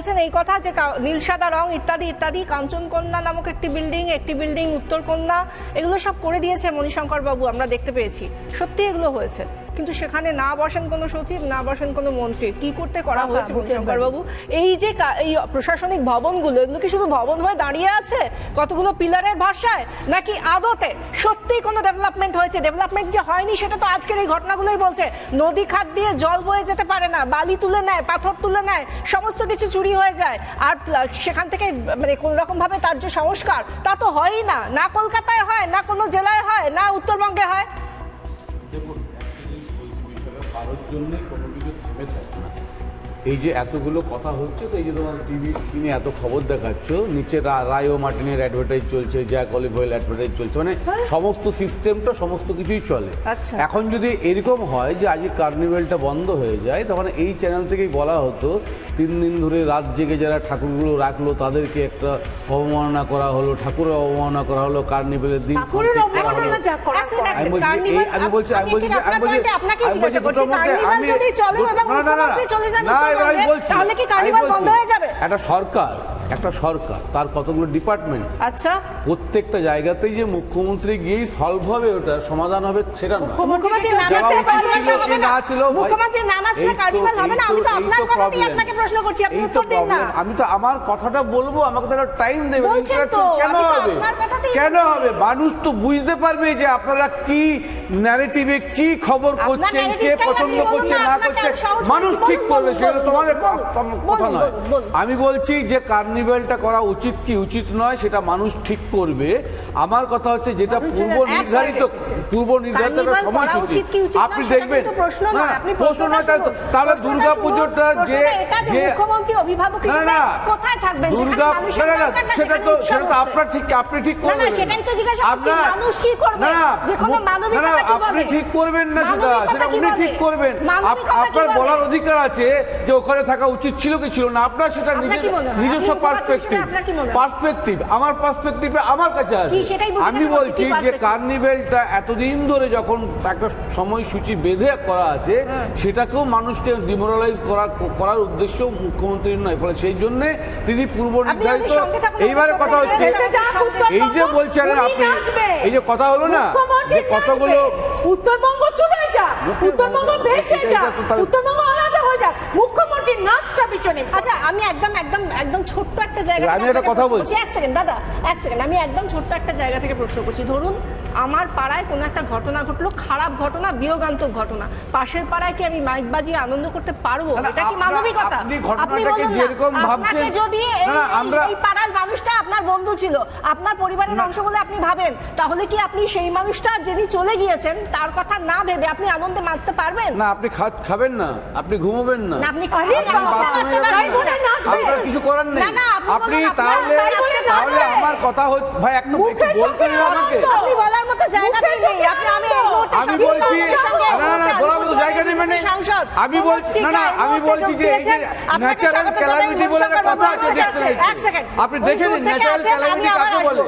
বলছেন এই কথা যে কা- নীল সাদা রং ইত্যাদি ইত্যাদি। কাঞ্চনকন্যা নামক একটি বিল্ডিং একটি বিল্ডিং উত্তরকন্যা। এগুলো সব করে দিয়েছে মণিশঙ্কর বাবু আমরা দেখতে পেয়েছি। সত্যি এগুলো হয়েছে। কিন্তু সেখানে না বসেন কোনো সচিব না বসেন কোনো মন্ত্রী। কি করতে করা হয়েছে বাবু এই যে এই প্রশাসনিক ভবনগুলো এগুলো কি শুধু ভবন হয়ে দাঁড়িয়ে আছে? কতগুলো পিলারের ভাষায়? নাকি আদতে সত্যি কোনো ডেভেলপমেন্ট হয়েছে? ডেভেলপমেন্ট যে হয়নি সেটা তো আজকের এই ঘটনাগুলোই বলছে। নদী খাত দিয়ে জল বয়ে যেতে পারে না বালি তুলে নেয় পাথর তুলে নেয় সমস্ত কিছু চুরি হয়ে যায়। আর সেখান থেকে মানে কোন রকম ভাবে তার যে সংস্কার তা তো হয়ই না। না কলকাতায় হয় না কোনো জেলায় হয় না উত্তরবঙ্গে হয়। কারোর জন্যই কোনো কিছু থেমে থাকে না। এই যে এতগুলো কথা হচ্ছে তো এই যে তোমার টিভি স্ক্রিনে এত খবর দেখাচ্ছ নিচে রায় ও মার্টিনের অ্যাডভার্টাইজ চলছে জ্যাক অলিভ অয়েল অ্যাডভার্টাইজ চলছে মানে সমস্ত সিস্টেমটা সমস্ত কিছুই চলে। আচ্ছা। এখন যদি এরকম হয় যে আজকে কার্নিভেলটা বন্ধ হয়ে যায় তখন এই চ্যানেল থেকেই বলা হতো তিন দিন ধরে রাত জেগে যারা ঠাকুরগুলো রাখল তাদেরকে একটা অবমাননা করা হলো ঠাকুরের অবমাননা করা হলো কার্নিভেলের দিন একটা সরকার একটা সরকার তার কতগুলো ডিপার্টমেন্ট আচ্ছা। প্রত্যেকটা জায়গাতেই যে মুখ্যমন্ত্রী গিয়েই সলভ হবে ওটা সমাধান হবে সেটা না। আমি তো এই আপনার কথাতেই problem। আপনাকে প্রশ্ন করছি আপনি এই তো উত্তর দিন না। problem। আমি তো আমার কথাটা বলব আমাকে তো টাইম দেবে তো, কেন হবে? কেন হবে? মানুষ তো বুঝতে পারবে যে আপনারা কি ন্যারেটিভে কি খবর করছেন কে পছন্দ করছে না, করছে মানুষ ঠিক করবে সেটা তোমাদের কথা নয়। আমি বলছি যে কার্নিভেলটা করা উচিত কি উচিত নয় সেটা মানুষ ঠিক করবে। আমার কথা হচ্ছে যেটা পূর্ব নির্ধারিত পূর্ব নির্ধারিত সময়সূচি। আপনি দেখবেন প্রশ্ন না। তাহলে দুর্গা পুজোটা যে না না। দুর্গা সেটা তো সেটা তো আপনার ঠিক আপনি ঠিক করবেন? না, আপনি ঠিক করবেন সেটা। সেটা উনি ঠিক করবেন। আপনার বলার অধিকার আছে যে ওখানে থাকা উচিত ছিল কি ছিল না। আপনার সেটা? নিজস্ব পার্সপেক্টিভ? পার্সপেক্টিভ আমার পার্সপেক্টিভ আমার কাছে আছে। আমি বলছি যে কার্নিভেলটা এতদিন ধরে যখন একটা সময়সূচি বেঁধে করা আছে হ্যাঁ। সেটাকেও মানুষকে ডিমোরালাইজ করা করার উদ্দেশ্য মুখ্যমন্ত্রীর নয়। ফলে সেই জন্য তিনি পূর্ব নির্ধারিত এইবারে কথা হচ্ছে এই যে বলছেন আপনি এই যে কথা হলো না যে কতগুলো। উত্তরবঙ্গ চলে যাক মুখ্য- উত্তরবঙ্গ বেঁচে যাক উত্তরবঙ্গ আলাদা হয়ে যাক মুখ্যমন্ত্রী নাচটা পিছনে। আচ্ছা আমি একদম একদম একদম ছোট্ট একটা জায়গা আমি একটা কথা বলছি। এক সেকেন্ড দাদা এক সেকেন্ড আমি একদম ছোট্ট একটা জায়গা থেকে প্রশ্ন করছি। ধরুন আমার পাড়ায় কোনো একটা ঘটনা ঘটলো খারাপ ঘটনা বিয়োগান্তক ঘটনা। পাশের পাড়ায় কি আমি মাইক বাজিয়ে আনন্দ করতে পারব? এটা কি মানবিকতা? আপনি বলুন যেরকম ভাবছেন- যদি এই- আমরা- পাড়ার মানুষটা আপনার বন্ধু ছিল আপনার পরিবারের অংশ বলে আপনি ভাবেন তাহলে কি আপনি সেই মানুষটা যিনি চলে গিয়েছেন তার কথা না ভেবে আপনি আনন্দে মারতে পারবেন? না আপনি খাবেন না আপনি ঘুমোবেন না। আপনি কিছু করার নেই। আপনি তাহলে তাহলে আমার কথা ভাই একটু বলতে দিন আমাকে। আপনি বলার মতো জায়গাতেই নেই আপনি আমি আমি বলছি মানুষের সঙ্গে না না বলার মতো জায়গা নেই মানে আমি বলছি না না আমি বলছি যে এই যে ন্যাচারাল ক্যালামিটি বলে একটা কথা আছে দেখছেন? আপনি দেখে নিন ন্যাচারাল ক্যালামিটি কাকে বলে?